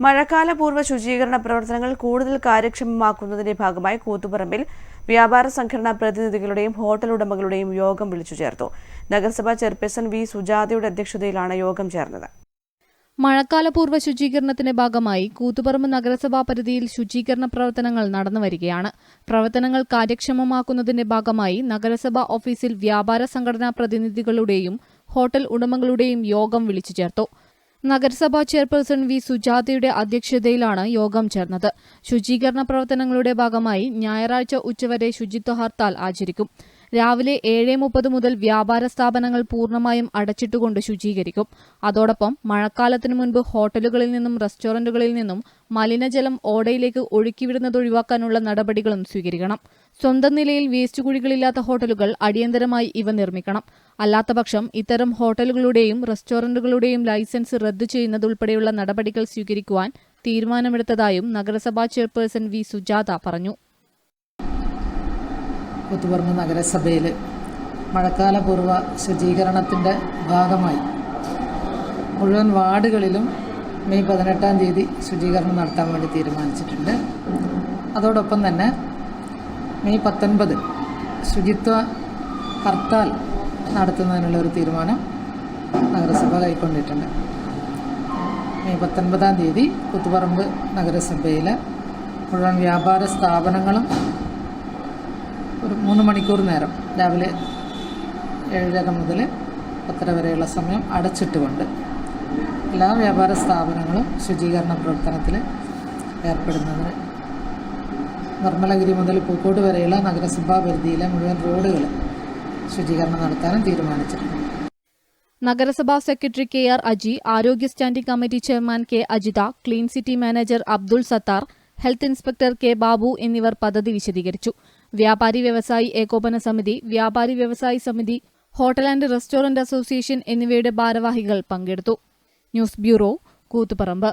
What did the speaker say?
മഴക്കാലപൂർവ ശുചീകരണ പ്രവർത്തനങ്ങൾ കൂടുതൽ കാര്യക്ഷമമാക്കുന്നതിന്റെ ഭാഗമായി കൂത്തുപറമ്പിൽ വ്യാപാര സംഘടനാ പ്രതിനിധികളുടെയും ഹോട്ടൽ ഉടമകളുടെയും യോഗം വിളിച്ചു ചേർത്തു. നഗരസഭാ ചെയർപേഴ്സൺ വി സുജാതയുടെ അധ്യക്ഷതയിലാണ് യോഗം ചേർന്നത്. മഴക്കാലപൂർവ ശുചീകരണത്തിന്റെ ഭാഗമായി കൂത്തുപറമ്പ് നഗരസഭാ പരിധിയിൽ ശുചീകരണ പ്രവർത്തനങ്ങൾ നടന്നുവരികയാണ് പ്രവർത്തനങ്ങൾ കാര്യക്ഷമമാക്കുന്നതിന്റെ ഭാഗമായി നഗരസഭാ ഓഫീസിൽ വ്യാപാര സംഘടനാ പ്രതിനിധികളുടെയും ഹോട്ടൽ ഉടമകളുടെയും യോഗം വിളിച്ചു ചേർത്തു. നഗരസഭാ ചെയർപേഴ്സൺ വി സുജാതയുടെ അധ്യക്ഷതയിലാണ് യോഗം ചേർന്നത്. ശുചീകരണ പ്രവർത്തനങ്ങളുടെ ഭാഗമായി ഞായറാഴ്ച ഉച്ചവരെ ശുചിത്വ ഹർത്താൽ ആചരിക്കും. രാവിലെ ഏഴ് മുപ്പത് മുതൽ വ്യാപാര സ്ഥാപനങ്ങൾ പൂർണമായും അടച്ചിട്ടുകൊണ്ട് ശുചീകരിക്കും. അതോടൊപ്പം മഴക്കാലത്തിനു മുൻപ് ഹോട്ടലുകളിൽ നിന്നും റെസ്റ്റോറന്റുകളിൽ നിന്നും മലിനജലം ഓടയിലേക്ക് ഒഴുക്കിവിടുന്നത് ഒഴിവാക്കാനുള്ള നടപടികളും സ്വീകരിക്കണം. സ്വന്തം നിലയിൽ വേസ്റ്റ് കുഴികളില്ലാത്ത ഹോട്ടലുകൾ അടിയന്തരമായി ഇവ നിർമ്മിക്കണം. അല്ലാത്തപക്ഷം ഇത്തരം ഹോട്ടലുകളുടെയും റെസ്റ്റോറന്റുകളുടെയും ലൈസൻസ് റദ്ദു ചെയ്യുന്നതുൾപ്പെടെയുള്ള നടപടികൾ സ്വീകരിക്കുവാൻ തീരുമാനമെടുത്തതായും നഗരസഭാ ചെയർപേഴ്സൺ വി. സുജാത പറഞ്ഞു. കുത്തുപറമ്പ് നഗരസഭയിൽ മഴക്കാലപൂർവ ശുചീകരണത്തിന്റെ ഭാഗമായി മുഴുവൻ വാർഡുകളിലും മെയ് പതിനെട്ടാം തീയതി ശുചീകരണം നടത്താൻ വേണ്ടി തീരുമാനിച്ചിട്ടുണ്ട്. അതോടൊപ്പം തന്നെ മെയ് പത്തൊൻപത് ശുചിത്വ ഹർത്താൽ നടത്തുന്നതിനുള്ള ഒരു തീരുമാനം നഗരസഭ കൈക്കൊണ്ടിട്ടുണ്ട്. മെയ് പത്തൊൻപതാം തീയതി കുത്തുപറമ്പ് നഗരസഭയിൽ മുഴുവൻ വ്യാപാര സ്ഥാപനങ്ങളും ഒരു മൂന്ന് മണിക്കൂർ നേരം രാവിലെ ഏഴര മുതൽ പത്തര വരെയുള്ള സമയം അടച്ചിട്ടുകൊണ്ട് എല്ലാ വ്യാപാര സ്ഥാപനങ്ങളും ശുചീകരണ പ്രവർത്തനത്തിൽ ഏർപ്പെടുന്നതിന് നിർമ്മലഗിരി മുതൽ പൂക്കോട് വരെയുള്ള നഗരസഭാ പരിധിയിലെ മുഴുവൻ റോഡുകൾ ശുചീകരണം നടത്താനും തീരുമാനിച്ചിട്ടുണ്ട്. നഗരസഭാ സെക്രട്ടറി കെ ആർ അജി ആരോഗ്യ standing committee chairman K Ajitha clean city manager Abdul Sattar health inspector K Babu എന്നിവർ പദ്ധതി വിശദീകരിച്ചു. വ്യാപാരി വ്യവസായി ഏകോപന സമിതി വ്യാപാരി വ്യവസായി സമിതി ഹോട്ടൽ ആൻഡ് റെസ്റ്റോറന്റ് അസോസിയേഷൻ എന്നിവയുടെ ഭാരവാഹികൾ പങ്കെടുത്തു. News bureau Koothuparamba.